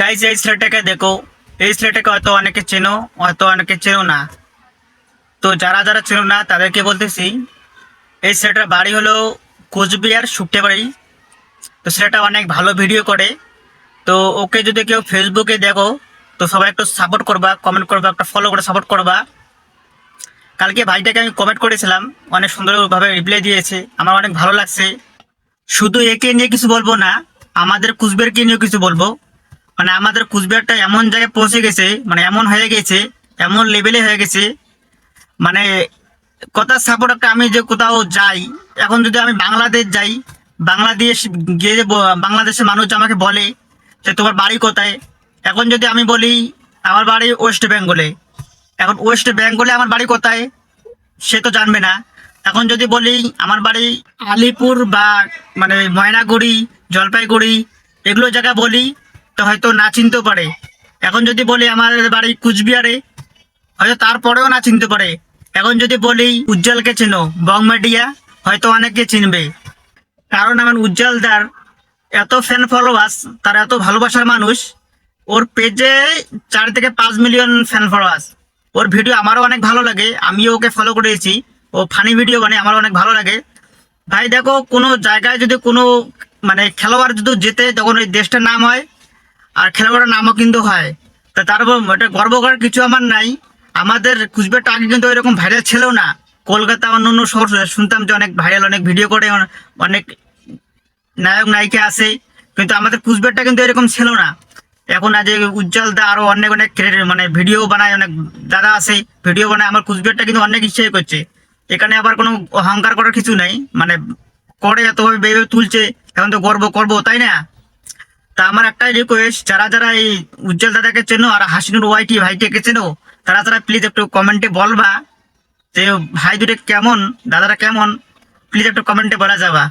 Guys এই ছেলেটাকে দেখো। এই ছেলেটাকে হয়তো অনেকে চেনো, হয়তো অনেকে চেনো না। তো যারা যারা চেনো না, তাদেরকে বলতেছি, এই ছেলেটার বাড়ি হলো কোচবিহার শুকটে বাড়ি তো ছেলেটা অনেক ভালো ভিডিও করে। তো ওকে যদি কেউ ফেসবুকে দেখো, তো সবাই একটু সাপোর্ট করবা কমেন্ট করবা, একটা ফলো করে সাপোর্ট করবা। কালকে ভাইটাকে আমি কমেন্ট করেছিলাম, অনেক সুন্দরভাবে রিপ্লাই দিয়েছে, আমার অনেক ভালো লাগছে। শুধু একে নিয়ে কিছু বলব না, আমাদের কুচবিহারকে নিয়ে কিছু বলব। মানে আমাদের কুচবিহারটা এমন জায়গায় পৌঁছে গেছে মানে এমন হয়ে গেছে, এমন লেভেলে হয়ে গেছে। মানে কথা সাপোর্ট একটা আমি যে কোথাও যাই, এখন যদি আমি বাংলাদেশ যাই, বাংলাদেশ গিয়ে বাংলাদেশের মানুষ আমাকে বলে যে তোমার বাড়ি কোথায়, এখন যদি আমি বলি আমার বাড়ি ওয়েস্ট বেঙ্গলে এখন ওয়েস্ট বেঙ্গলে আমার বাড়ি কোথায়, সে তো জানবে না। এখন যদি বলি আমার বাড়ি আলিপুর বা মানে ময়নাগুড়ি, জলপাইগুড়ি, এগুলো জায়গা বলি তো হয়তো না চিনতেও পারে। এখন যদি বলি আমার বাড়ি কুচবিহারে, হয়তো তারপরেও না চিনতে পারে। এখন যদি বলি উজ্জ্বলকে চেনো বংমেডিয়া হয়তো অনেকে চিনবে। কারণ আমার উজ্জ্বলদার এত ফ্যান ফলোয়ার্স তার এত ভালোবাসার মানুষ, ওর পেজে চার থেকে পাঁচ মিলিয়ন ফ্যান ফলোয়ার্স ওর ভিডিও আমারও অনেক ভালো লাগে, আমিও ওকে ফলো করেছি। ও ফানি ভিডিও বানায় আমার অনেক ভালো লাগে। ভাই দেখো, কোনো জায়গায় যদি কোনো মানে খেলোয়াড় যদি যেতে তখন ওই দেশটার নাম হয় আর খেলোয়াড়ের নামও কিন্তু হয়। তা তার উপর এটা গর্ব করার কিছু আমার নাই। আমাদের কুচবিহারটা আগে কিন্তু এরকম ভাইরাল ছিল না। কলকাতা অন্য অন্য শহর শুনতাম যে অনেক ভাইরাল অনেক ভিডিও করে অনেক নায়ক, নায়িকা আছে। কিন্তু আমাদের কুচবিহারটা কিন্তু এরকম ছিল না। এখন আজ উজ্জ্বল দা আরও অনেক অনেক মানে ভিডিও বানায়, অনেক দাদা আছে ভিডিও বানায়। আমার কুচবিহারটা কিন্তু অনেক ইচ্ছে করছে। এখানে আবার কোনো অহংকার করার কিছু নেই। মানে করে এতভাবে ভেবে তুলছে। এখন তো গর্ব করব, তাই না? তা আমার একটাই রিকোয়েস্ট যারা যারা এই উজ্জ্বল দাদাকে চেনো আর হাসিনুর ওয়াইটি ভাইটিকে চেনো, তারা তারা প্লিজ একটু কমেন্টে বলবা যে, ভাই দুটো কেমন? দাদারা কেমন? প্লিজ একটু কমেন্টে বলা যাবা।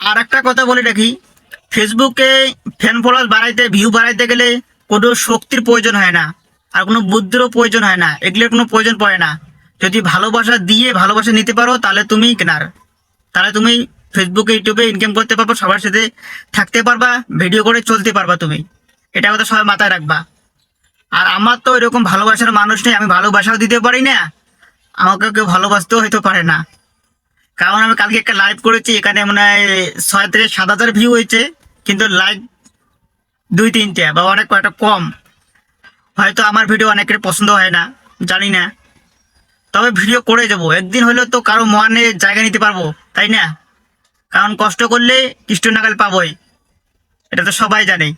আর একটা কথা বলে রাখি ফেসবুকে ফ্যান ফলোয়ার বাড়াইতে ভিউ বাড়াইতে গেলে কোনো শক্তির প্রয়োজন হয় না, আর কোনো বুদ্ধিরও প্রয়োজন হয় না, এগুলোর কোনো প্রয়োজন পড়ে না। যদি ভালোবাসা দিয়ে ভালোবাসা নিতে পারো, তাহলে তুমি কেনার। তাহলে তুমি ফেসবুকে ইউটিউবে ইনকাম করতে পারবা, সবার সাথে থাকতে পারবা ভিডিও করে চলতে পারবা তুমি। এটা কথা সবাই মাথায় রাখবা। আর আমার তো এরকম ভালোবাসার মানুষ নেই, আমি ভালোবাসাও দিতে পারি না আমাকে কেউ ভালোবাসতেও হয়তো পারে না। কারণ আমি কালকে একটা লাইভ করেছি, এখানে মনে হয় ছয় থেকে সাত হাজার ভিউ হয়েছে, কিন্তু লাইক দুই তিনটে বা অনেক কয়েকটা কম। হয়তো আমার ভিডিও অনেকের পছন্দ হয় না, জানি না। তবে ভিডিও করে যাব একদিন হলেও তো কারও মনে জায়গা নিতে পারব, তাই না? কারণ কষ্ট করলে কৃষ্ণ নাগাল পাবই। এটা তো সবাই জানে।